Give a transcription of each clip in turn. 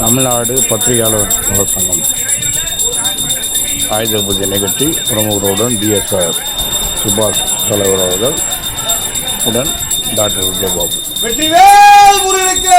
தமிழ்நாடு பத்திரிகையாளர் நல சங்கம். ஆயுத பூஜை நிகழ்ச்சி பிரமுகருடன் டிஎஸ்ஆர் சுபாஷ் தலைவர் அவர்கள் உடன் டாக்டர் விஜயபாபு. வெற்றிவேல் முருகனுக்கு!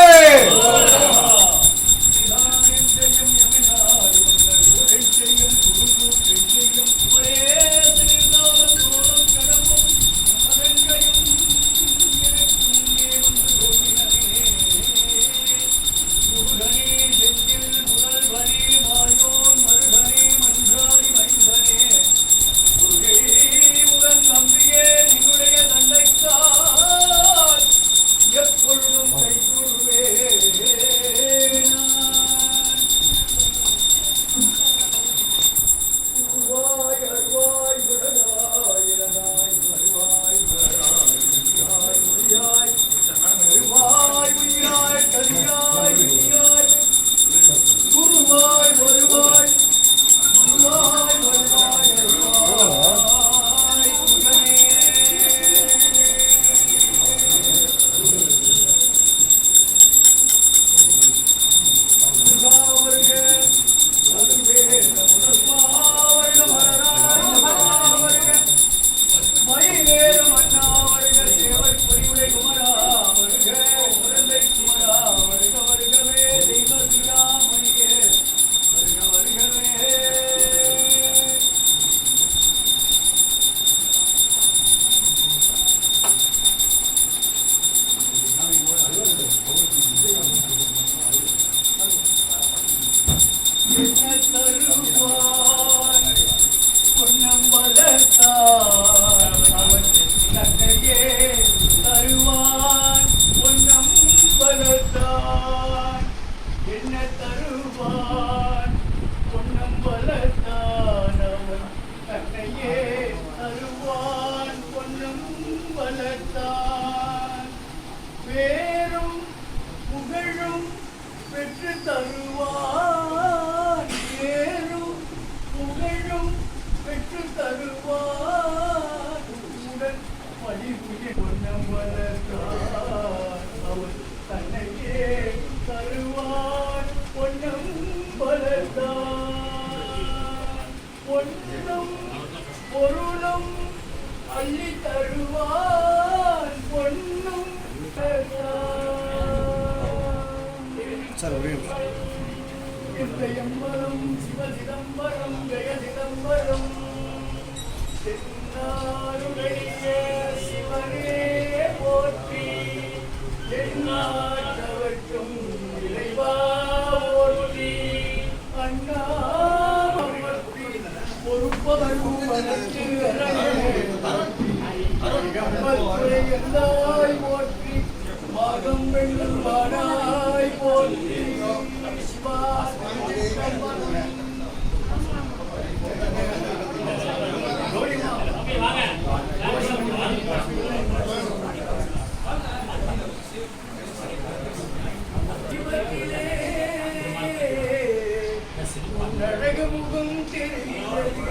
பொருளும் அள்ளி தருவான் பொன்னும் சார் ஒரே. சிதம்பரம் சிவ சிதம்பரம் ஜெய சிதம்பரம் தென்னாருடைய சிவனே போற்றி எண்ணாட்டவர்க்கும் பொறுப்பவர் உனக்கு அரணே